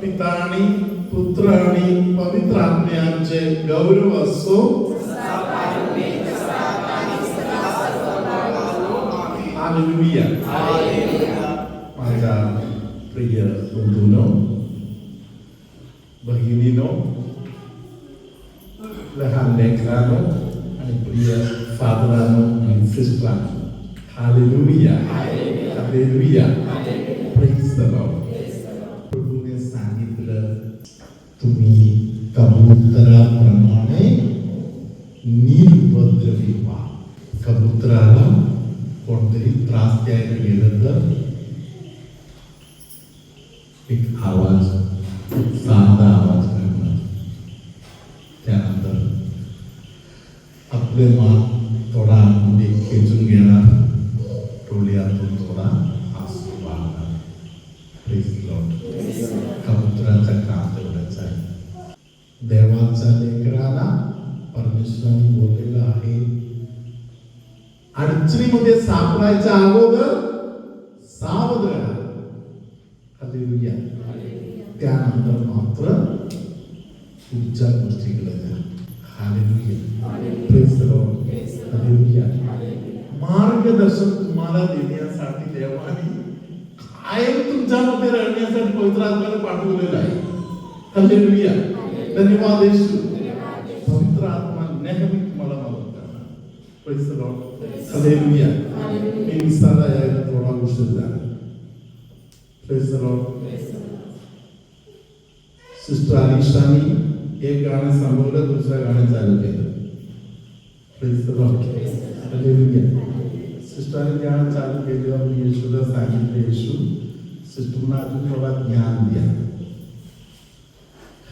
पिता आणि पुत्र आणि पवित्र आत्म्यांचे गौरव असो हालेलुया माझ्या प्रिय बंधूनो भगिनीनो लहान लेकरानो आणि प्रिय फादरानो आणि सिस्टरानो हालेलुया कबुतराप्रमाणे निरुपद्रवी व्हा कबुतराला कोणतरी त्रास द्यायला गेलं तर एक आवाज. अडचणीमध्ये सापडायच्या अगोदर सावध राहा. त्यानंतर मात्र पुढच्या गोष्टीकडे जा. मार्गदर्शन तुम्हाला देण्यासाठी देवाने कायम तुमच्यामध्ये राहण्यासाठी पवित्र आत्म्याला पाठवलेलं आहे. धन्यवाद येशू पवित्र आत्मा नेहमी तुम्हाला मदत करणार Praise the Lord. हालेलुया मी विस्तारा यायला थोडा उशीर झाला Praise the Lord. सिस्टर अलिशानी एक गाणं सांगवलं दुसरं गाणं चालू केलं Praise the Lord. Hallelujah. सिस्टरने ज्ञान चालू केल्यावर मी येशूला सांगितलं येशू सिस्टरना अजून थोडा ज्ञान द्या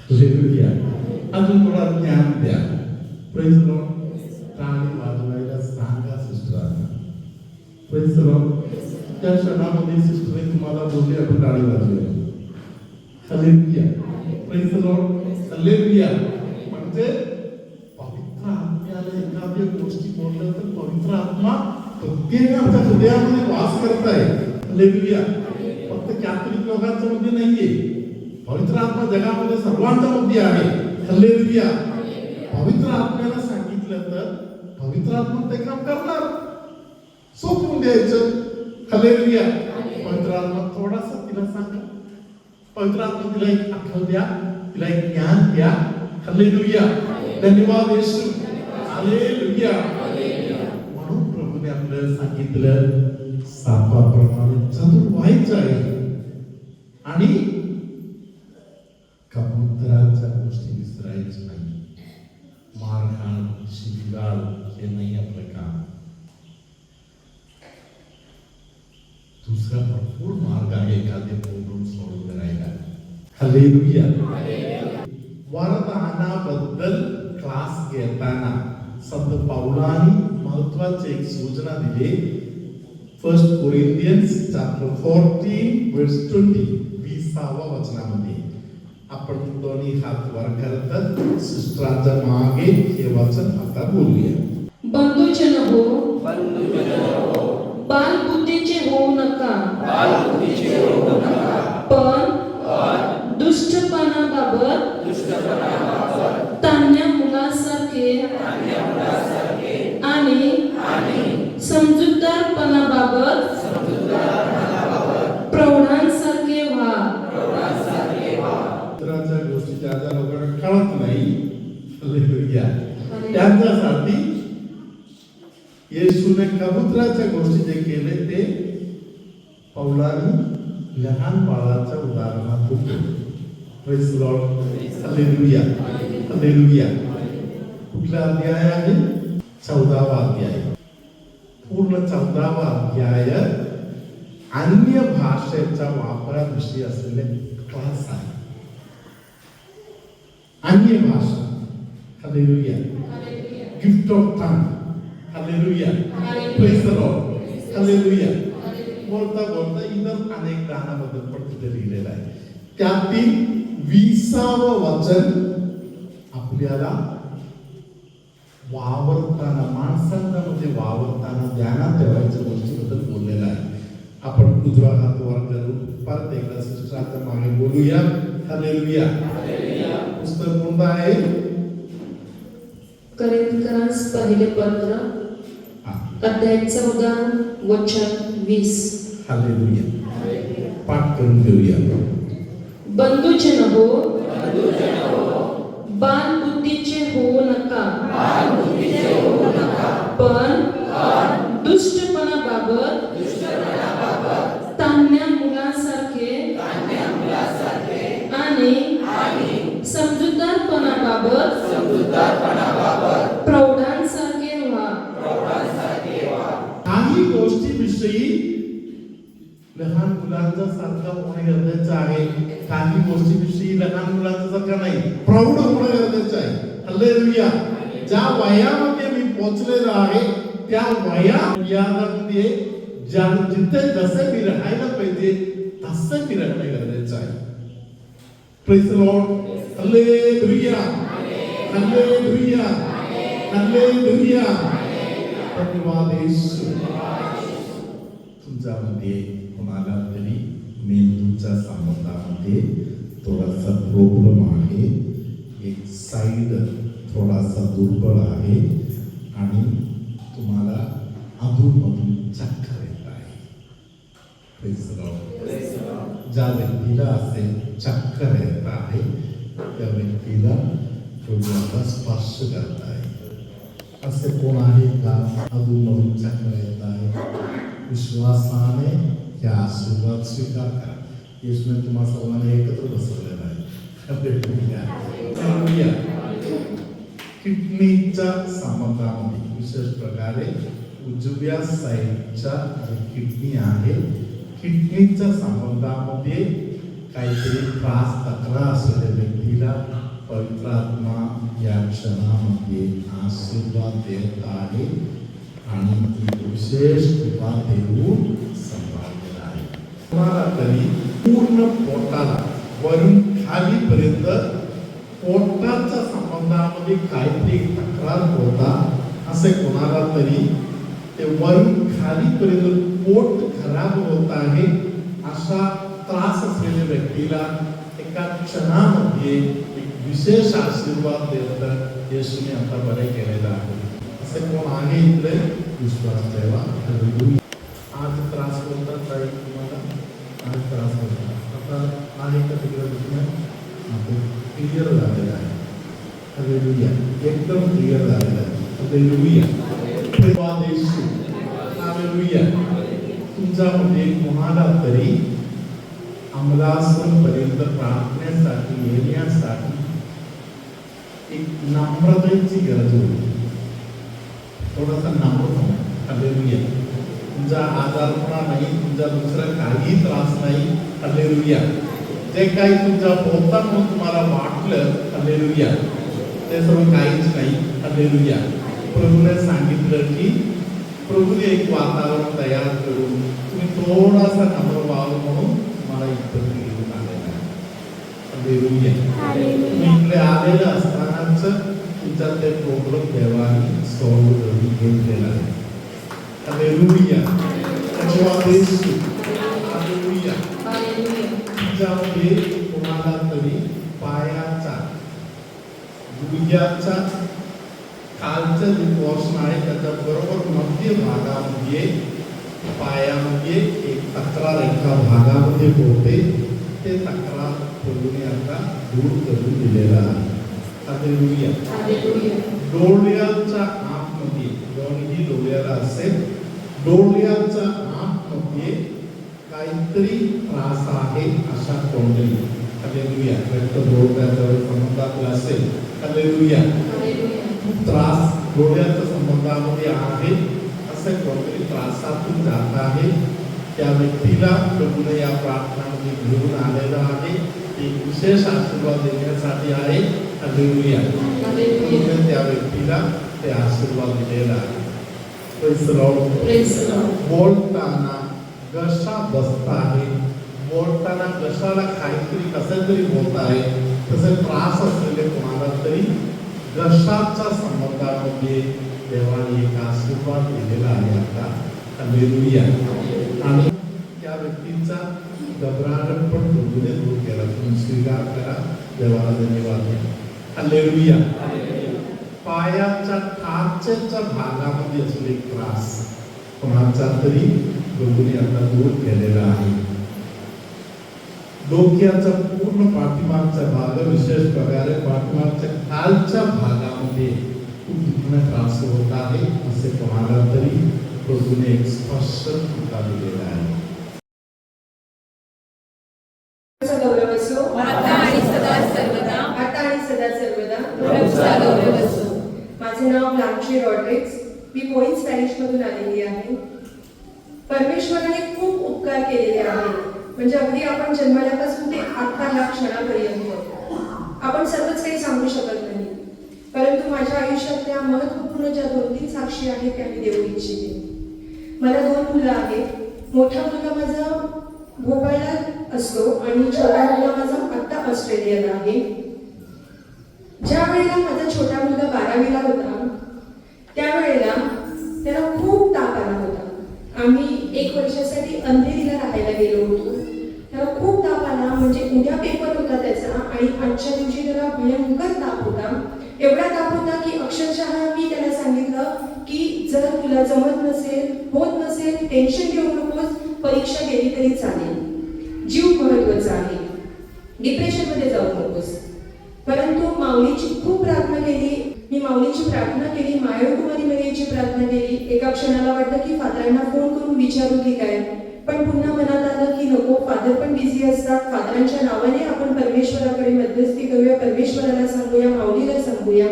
Hallelujah. अजून थोडा ज्ञान द्या प्रेज लॉर्ड प्रेज त्या क्षणामध्ये सिस्टरने तुम्हाला बोलले आपण टाळी वाजले हालेलुया. Praise Lord hallelujah. म्हणजे पवित्र आत्म्याला एखाद्या गोष्टी बोलल्या तर पवित्र आत्मा प्रत्येकाच्या हृदयामध्ये वास करत आहे लेबिया फक्त कॅथोलिक लोकांच्या मध्ये म्हणजे नाहीये. पवित्र आत्मा जगामध्ये सर्वांच्या मध्ये म्हणजे आहे. हल्लेलुया पवित्र आत्म्याला सांगितलं तर पवित्र आत्मा ते काम करणार. सोपून द्यायचं. हालेलुया. पवित्रात्मा थोडासा तिला सांगा. पवित्रात्मा तिला एक आठव द्या. तिला एक ज्ञान द्या. हलेलुया. धन्यवाद येशू. हालेलुया. म्हणून प्रभूने आपल्याला सांगितलं सापाप्रमाणे चतुर व्हायचं आहे. आणि कबुतराच्या गोष्टी विसरायचं नाही. मारहाण शिबिगाळ हे नाही आपलं काम दुसरा भरपूर मार्ग आहे एखादे बोलून सोडून करायला हालेलुया वरदानाबद्दल क्लास घेताना संत पावलांनी महत्वाची एक सूचना दिली. First Corinthians chapter fourteen verse twenty विसावा वचनामध्ये. आपण दोन्ही हात वर करतात. सिस्टरांच्या मागे हे वचन आता बोलूया. बंधूजन हो बालबुद्धीचे होऊ नका पण दुष्टपणाबाबत तान्या मुलासारखे आणि समजूतदारपणाबाबत प्रौढांसारखे व्हा मित्राच्या गोष्टी ज्या ज्या लोकांना कळत नाही हालेलुया. त्यांच्यासाठी येशूने कबुतराच्या गोष्टी जे केले ते पौलानी लहान बाळाच्या उदाहरणातून केले. Praise the Lord. Hallelujah. Hallelujah. कुठला अध्याय आहे? चौदावा अध्याय. पूर्ण चौदावा अध्याय अन्य भाषेच्या वापराविषयी असलेले क्लास आहे. अन्य भाषा. Hallelujah gift of tongue hallelujah praise the Lord hallelujah बोलता बोलता इतर अनेक गाण्याबद्दल पण तिथे लिहिलेलं आहे. त्यातील विसावं वचन आपल्याला वावरताना माणसांच्या मध्ये वावरताना ध्यानात ठेवायच्या गोष्टीबद्दल बोललेलं आहे. आपण उजवा हात वर करू. परत एकदा सिस्टरांच्या मागे बोलूया. हालेलुया. पुस्तक कोणतं आहे? करिंदकरांस पहिले पत्र हा. अध्याय चौदा वचन वीस. हालेलुया. पाठ करून घेऊया बंधूचे हो बाल बुद्धीचे होऊ नका पण दुष्टपणाबाबत तान्ह्या मुलांसारखे आणि समजूतदारपणाबाबत प्रौढांसारखे व्हा काही गोष्टीविषयी लहान मुलांचा सारखा होणे गरजेचं आहे काही गोष्टीविषयी लहान मुलांचा सारखा नाही प्रौढ होणं गरजेचं आहे. हालेलुया ज्या वयामध्ये मी पोहोचलेलो आहे त्या वया यामध्ये ज्या जिथे जसे मी राहायला पाहिजे तसं मी राहणं गरजेचं आहे. Praise Lord hallelujah hallelujah hallelujah धन्यवाद येशू. तुमच्यामध्ये कोणाला तरी मेंदूच्या संबंधामध्ये थोडासा प्रॉब्लेम आहे. साईड थोडासा दुर्बळ आहे आणि तुम्हाला अधूनमधून चक्कर येत आहे. ज्या व्यक्तीला असे चक्कर येत आहे त्या व्यक्तीला आता स्पर्श करत आहे. असे कोण आहे का? अधूनमधून चक्र येत आहे. विश्वासाने या आशीर्वाद स्वीकार करा. येशूने तुम्हा सर्वांना एकत्र बसवलेला आहे. Hallelujah. किडनीच्या संबंधामध्ये विशेष प्रकारे उजव्या साईडच्या किडनी आहे किडनीच्या संबंधामध्ये काहीतरी त्रास तक्रार असलेल्या व्यक्तीला पवित्र आत्मा या क्षणामध्ये आशीर्वाद देत आहे आणि विशेष कृपा देऊन सांभाळलेला आहे तुम्हाला तरी पूर्ण पोटाला वरून खालीपर्यंत पोटाच्या संबंधामध्ये काहीतरी तक्रार होता असे कोणाला तरी. ते वरून खालीपर्यंत पोट खराब होत आहे अशा त्रास असलेल्या व्यक्तीला एका क्षणामध्ये एक विशेष आशीर्वाद देत येशूने आता बरे केलेला आहे. असे कोण आहे इकडे विश्वास ठेवा Hallelujah. आज त्रास होतात काही तुम्हाला आज त्रास होतात आता आहे का तिकडे दुखणं क्लिअर झालेलं आहे Hallelujah. एकदम क्लिअर झालेलं आहे Hallelujah. धन्यवाद येशू. Hallelujah. तुमच्यामध्ये म्हणजे कोणाला तरी पर्यंत प्रार्थण्यासाठी येण्यासाठी एक नम्रतेची गरज होती थोडासा नम्र होणं Hallelujah. तुमचा आजारपणा नाही तुमचा दुसरा काही त्रास नाही Hallelujah. जे काही तुमच्या होता म्हणून तुम्हाला वाटलं Hallelujah. ते सर्व काहीच नाही Hallelujah. प्रभूने सांगितलं की प्रभूने एक वातावरण तयार करून तुम्ही थोडासा नम्र व्हावं म्हणून मला इथं घेऊन आलेला Hallelujah. तुम्ही इकडे आलेलं असतानाच तुमचा ते प्रॉब्लेम देवानी सॉल्व्ह करून घेतलेला आहे. Hallelujah. तुमच्यामध्ये कोणाला तरी पायाचा गुडघ्याचा जे पोर्शन आहे त्याच्या बरोबर मध्य भागामध्ये पायामध्ये एक तक्रार एका भागामध्ये होते. ते तक्रार प्रभूने आता दूर करून दिलेला आहे. डोळ्याच्या आतमध्ये दोन्ही डोळ्याला असेल डोळ्याच्या आतमध्ये काहीतरी त्रास आहे अशा कोंडली हालेलुया रक्त डोळ्याच्या संबंधातला असेल हालेलुया हालेलुया. खूप त्रास डोळ्याच्या संबंधामध्ये आहे असे कोणतरी त्रासातून जात आहे त्या व्यक्तीला प्रभूने या प्रार्थनामध्ये घेऊन आलेला आहे एक विशेष आशीर्वाद देण्यासाठी आहे हालेलुया हालेलुया. प्रभूने त्या व्यक्तीला ते आशीर्वाद दिलेला आहे Praise the Lord. Praise the Lord. बोलताना घसा बसता आहे? बोलताना घशाला काहीतरी कसं तरी होत आहे? तसे त्रास असलेले कोणाला तरी घशाच्या संबंधामध्ये म्हणजे देवाने एक आशीर्वाद दिलेला आहे आता. हालेलुया आणि त्या व्यक्तीचा घबराहट पण प्रभूने दूर केला. तुम्ही स्वीकार करा. देवाला धन्यवाद. हालेलुया पायाच्या काचेच्या भागामध्ये असलेले त्रास. कोणाचा तरी प्रभूने आता दूर केलेला आहे. डोक्याचा पूर्ण पाठीमागचा भाग विशेष प्रकारे पाठीमागच्या खालच्या भागामध्ये खूप दुखणं त्रास होत आहे असे कोणाला तरी प्रभूने एक स्पष्ट तुका दिलेला आहे. माझे नाव ब्लांची रॉड्रिक्स मी पोईन्स पॅरिश मधून आलेली आहे. परमेश्वराने खूप उपकार केलेले आहेत. म्हणजे अगदी आपण जन्मल्यापासून ते आत्ता या क्षणापर्यंत. आपण सर्वच काही सांगू शकत नाही. परंतु माझ्या आयुष्यातल्या महत्त्वपूर्ण ज्या दोन तीन साक्षी आहेत त्या मी देऊ इच्छिते. मला दोन मुलं आहेत. मोठा मुलगा माझा भोपाळला असतो आणि छोटा मुलगा माझा आत्ता ऑस्ट्रेलियाला आहे. ज्या वेळेला माझा छोटा मुलगा बारावीला होता त्यावेळेला त्याला खूप ताप आला होता. आम्ही एक वर्षासाठी अंधेरीला राहायला गेलो होतो. त्याला खूप ताप आला म्हणजे उद्या पेपर होता त्याचा आणि आजच्या दिवशी त्याला भयंकर ताप होता. एवढा ताप होता की अक्षरशः मी त्याला सांगितलं की जर तुला जमत नसेल होत नसेल टेन्शन घेऊ नकोस परीक्षा गेली तरी चालेल. जीव महत्त्वाचा आहे. डिप्रेशनमध्ये जाऊ नकोस. परंतु माऊलीची खूप माऊलीची प्रार्थना केली मायर कुमारी प्रार्थना केली. एका क्षणाला वाटलं की फादरांना फोन करून विचारू की काय. पण पुन्हा मनात आलं की नको फादर पण बिझी असतात. फादरांच्या नावाने आपण परमेश्वराकडे मध्यस्थी करूया परमेश्वराला सांगूया माऊलीला सांगूया.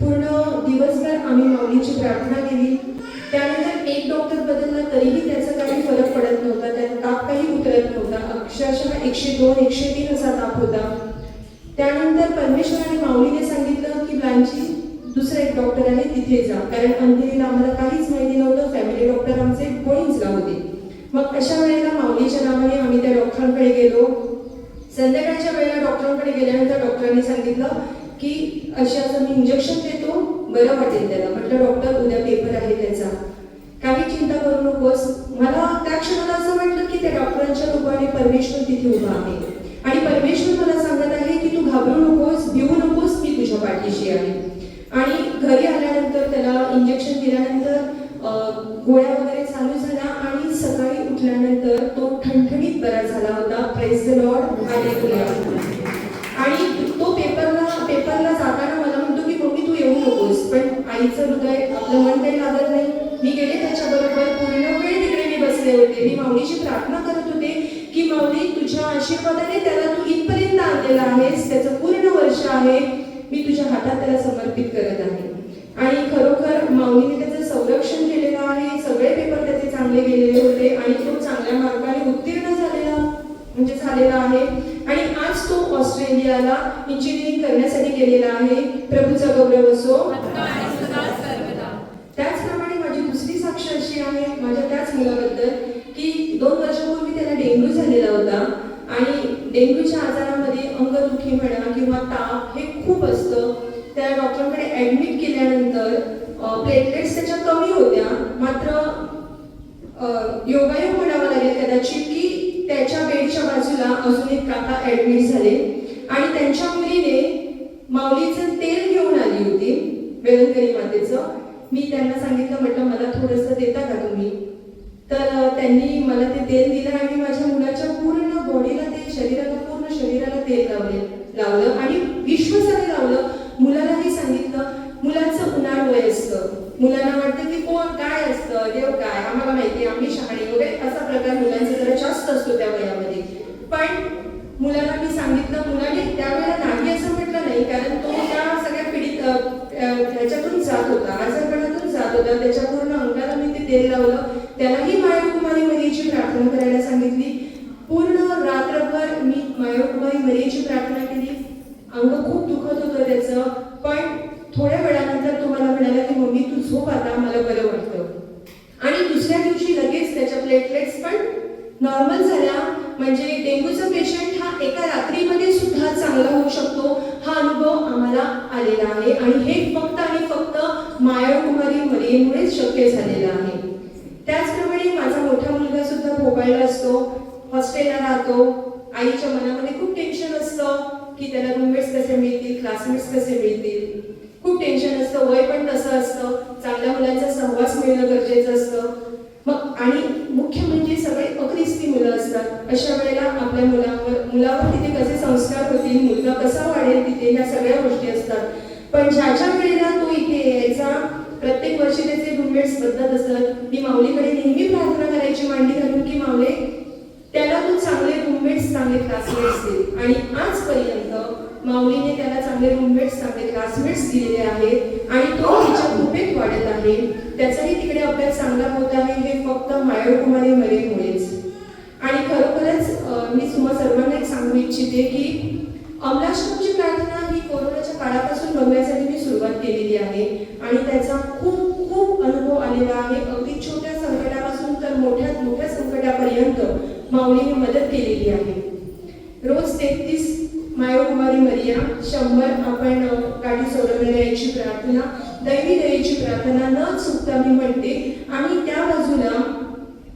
पूर्ण दिवसभर आम्ही माऊलीची प्रार्थना केली. त्यानंतर एक डॉक्टर बदलला तरीही त्याचा काही फरक पडत नव्हता. त्याचा ताप काही उतरत नव्हता. अक्षरशः एकशे दोन एकशे तीन असा ताप होता. त्यानंतर परमेश्वराने माऊलीने सांगितलं की ब्लांची दुसरा एक डॉक्टर आहे तिथे जा. कारण अंधेरीला आम्हाला काहीच माहिती नव्हतं फॅमिली डॉक्टर आमचे कोणीचला होते. मग अशा वेळेला माऊलीच्या नावाने आम्ही त्या डॉक्टरांकडे गेलो. संध्याकाळच्या वेळेला डॉक्टरांकडे गेल्यानंतर डॉक्टरांनी सांगितलं की अशा असं मी इंजेक्शन देतो बरं वाटेल त्याला. म्हटलं डॉक्टर उद्या पेपर आहे त्याचा. काही चिंता करू नकोस. मला त्या क्षणाला असं वाटलं की त्या डॉक्टरांच्या रूपाने परमेश्वर तिथे उभा आहे. आणि परमेश्वर मला सांगत आहे की तू घाबरू नकोस भिवू नकोस मी तुझ्या पाठीशी आहे. आणि घरी आल्यानंतर त्याला इंजेक्शन दिल्यानंतर गोळ्या वगैरे चालू झाल्या आणि सकाळी उठल्यानंतर तो ठणठणीत बरा झाला होता. प्रेस द लॉर्ड आणि तो पेपरला पेपरला जाताना मला म्हणतो की मम्मी तू येऊ नकोस पण आईचं हृदय आपलं मन काही लागत नाही. मी गेले त्याच्याबरोबर. पूर्ण वेळ तिकडे मी बसले होते. मी माऊलीची प्रार्थना करत होते की माऊली तुझ्या आशीर्वादाने त्याला तू इथपर्यंत आणलेला आहेस. त्याचं पूर्ण वर्ष आहे. मी तुझ्या हातात त्याला समर्पित करत आहे. आणि खरोखर माऊलीने त्याचं संरक्षण केलेलं आहे. सगळे पेपर त्याचे चांगले गेलेले होते आणि तो चांगल्या मार्गाने उत्तीर्ण झालेला म्हणजे झालेला आहे. आणि आज तो ऑस्ट्रेलियाला इंजिनिअरिंग करण्यासाठी गेलेला आहे. प्रभूचा गौरव असो. त्याचप्रमाणे माझी दुसरी साक्ष अशी आहे माझ्या त्याच मुलाबद्दल की दोन वर्षापूर्वी त्याला डेंग्यू झालेला होता. आणि डेंग्यूच्या आजारामध्ये अंगदुखी म्हणा किंवा ताप हे खूप असतं. त्या डॉक्टरकडे ऍडमिट केल्यानंतर प्लेटलेट्स त्याच्या कमी होत्या. मात्र योगायोग म्हणावं लागेल कदाचित की त्याच्या बेडच्या बाजूला अजून एक काका ऍडमिट झाले. आणि त्यांच्या मुलीने माऊलीचं तेल घेऊन आली होती वेलंकरी मातेचं. मी त्यांना सांगितलं म्हटलं मला थोडंसं देता का तुम्ही? तर त्यांनी मला ते तेल दिलं आणि माझ्या मुलाच्या पूर्ण बॉडीला ते शरीरात तेल लावले लावलं आणि विश्वासाने लावलं. मुलालाही सांगितलं मुलांचं उन्हाळ वय असतं. मुलांना वाटतं की कोण काय असतं? देव काय? आम्हाला माहिती आम्ही शहाणी वगैरे. असा प्रकार मुलांचा जरा जास्त असतो त्या वयामध्ये. पण मुलाला मी सांगितलं मुलाने त्यावेळेला नाही असं म्हटलं नाही कारण तो त्या सगळ्या पिढीत अ, ह्याच्यातून जात होता आजारपणातून जात होता. त्याच्या पूर्ण अंगाला मी ते तेल लावलं. त्यालाही मायाकुमारी मरीची प्रार्थना करायला सांगितली पूर्ण रात्रभर मी मरीची प्रार्थना केली. अंग खूप दुखत होतं त्याचं. पण थोड्या वेळानंतर तो मला म्हणाला की मम्मी तू झोप आता मला बरं वाटतं. आणि दुसऱ्या दिवशी लगेच त्याच्या प्लेटलेट्स पण नॉर्मल झाल्या. म्हणजे डेंग्यूचा पेशंट हा एका रात्रीमध्ये सुद्धा चांगला होऊ शकतो. हा अनुभव आम्हाला आलेला आहे. आणि हे फक्त आणि फक्त मायाकुमारी मरियेमुळेच शक्य झालेलं आहे. त्याचप्रमाणे माझा मोठा मुलगा सुद्धा भोपाळला असतो. हॉस्टेलला राहतो. आईच्या मनामध्ये खूप टेन्शन असतं की त्याला रूममेट्स कसे मिळतील क्लासमेट्स कसे मिळतील? खूप टेन्शन असतं वय पण तसं असतं चांगल्या मुलांचा सहवास मिळणं गरजेचं असतं. मग आणि मुख्य म्हणजे सगळे अक्रिस्ती मुलं असतात. अशा वेळेला आपल्या मुलांवर मुलावर तिथे कसे संस्कार होतील मुलगा कसा वाढेल तिथे ह्या सगळ्या गोष्टी असतात. पण ज्याच्या वेळेला तो इथे यायचा प्रत्येक वर्षी त्याचे रूममेट्स बदलत असत मी माऊलीकडे नेहमी प्रार्थना करायची मांडी घालून की माऊले त्याला तू चांगले रूममेट्स चांगले क्लासमेट्स दिले आणि आजपर्यंत माऊलीने त्याला चांगले रूममेट्स चांगले क्लासमेट्स दिलेले आहेत. आणि तो तिच्या कृपेत वाढत आहे. त्याचाही तिकडे अभ्यास चांगला होत आहे. हे फक्त मायळकुमारी मरेमुळेच. आणि खरोखरच मी तुम्हा सर्वांना एक सांगू इच्छिते की अमलाष्टमची प्रार्थना ही कोरोनाच्या काळापासून बघण्यासाठी मी सुरुवात केलेली आहे. आणि त्याचा खूप खूप अनुभव आलेला आहे. अगदी छोट्या संकटापासून तर मोठ्यात मोठ्या संकटापर्यंत माऊलीने मदत केली आहे रोज तेहतीस मायोकुमारी मरिया शंभर आपण अ, गाठी सोडवणाऱ्या याची प्रार्थना दैवी दयेची प्रार्थना न चुकता मी म्हणते आणि त्या बाजूला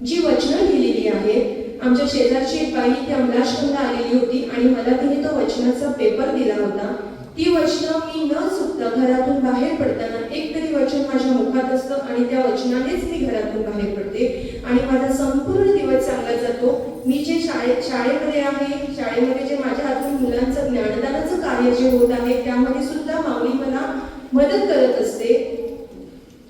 जी वचनं लिहिलेली आहेत आमच्या शेजारची एक बाई त्या अमलाश्रमला आलेली होती आणि मला तिने तो वचनाचा पेपर दिला होता. ती वचनं मी न चुकता घरातून बाहेर पडताना एक तरी वचन माझ्या मुखात असतं आणि त्या वचनानेच मी घरातून बाहेर पडते. आणि माझा संपूर्ण दिवस चांगला जातो. मी जे शाळेत शाळेमध्ये आहे शाळेमध्ये जे माझ्या हातून मुलांचं ज्ञानदानाचं कार्य जे होत आहे त्यामध्ये सुद्धा माऊली मला मदत करत असते.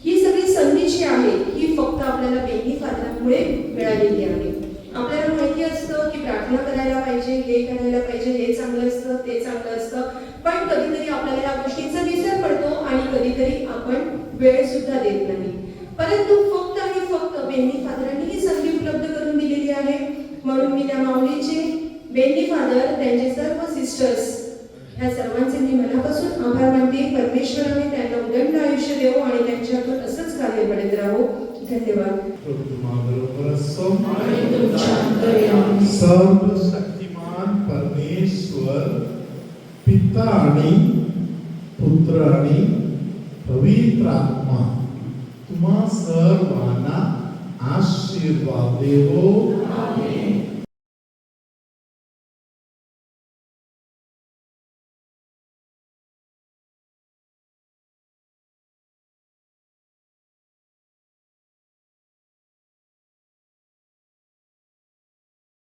ही सगळी संधी जी आहे. ही फक्त आपल्याला बेटी फादरामुळे मिळालेली आहे. आपल्याला माहिती असतं की प्रार्थना करायला पाहिजे हे करायला पाहिजे हे चांगलं असतं ते चांगलं असतं. पण कधीतरी आपल्याला या गोष्टींचा विसर पडतो आणि कधीतरी आपण वेळ सुद्धा देत नाही. परंतु फक्त आणि फक्त बेनी फादरांनी ही संधी उपलब्ध करून दिलेली आहे. म्हणून मी त्या माऊलीचे बेनी फादर त्यांचे सर्व सिस्टर्स ह्या सर्वांचे मी मनापासून आभार मानते. परमेश्वराने त्यांना उदंड आयुष्य देवो आणि त्यांच्यातून असंच कार्य पडत राहो. धन्यवाद। प्रभु तुम्हाबरोबर असो आणि तुमच्या अंतर्यामी सर्वशक्तिमान परमेश्वर पिता